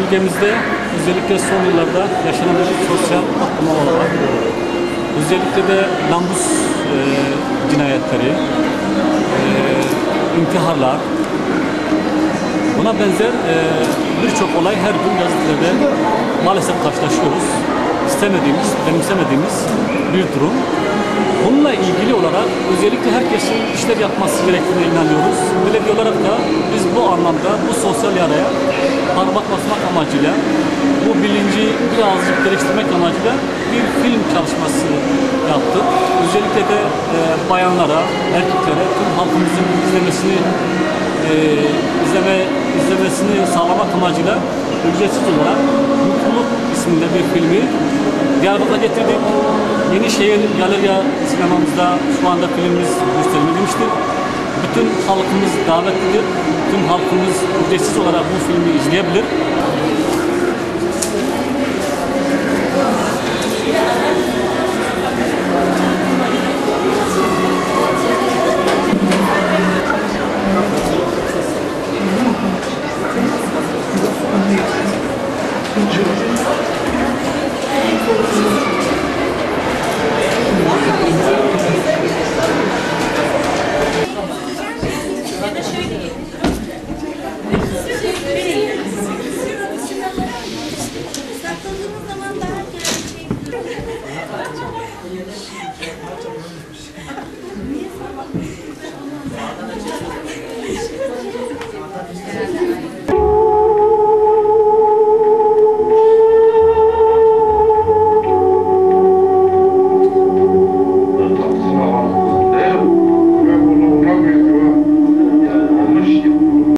ülkemizde özellikle son yıllarda yaşanan bir sosyal patlamalar var. Özellikle de namus e, cinayetleri, e, intiharlar, buna benzer e, birçok olay her gün gazetelerde maalesef karşılaşıyoruz. İstemediğimiz, benimsemediğimiz bir durum. Bununla ilgili olarak özellikle herkesin işler yapması gerektiğine inanıyoruz. Belediye olarak da biz bu anlamda bu sosyal yaraya parmak basmak amacıyla bu bilinci birazcık geliştirmek amacıyla bir film çalışması yaptık. Özellikle de e, bayanlara, erkeklere, tüm halkımızın izlemesini e, izleme izlemesini sağlamak amacıyla ücretsiz olarak Mutluluk isminde bir filmi Diyarbakır'a getirdik. Yenişehir Galerya sinemamızda şu anda filmimiz gösterim edilmiştir. Bütün halkımız davetlidir. Tüm halkımız ücretsiz olarak bu filmi izleyebilir. Shooting. Shooting.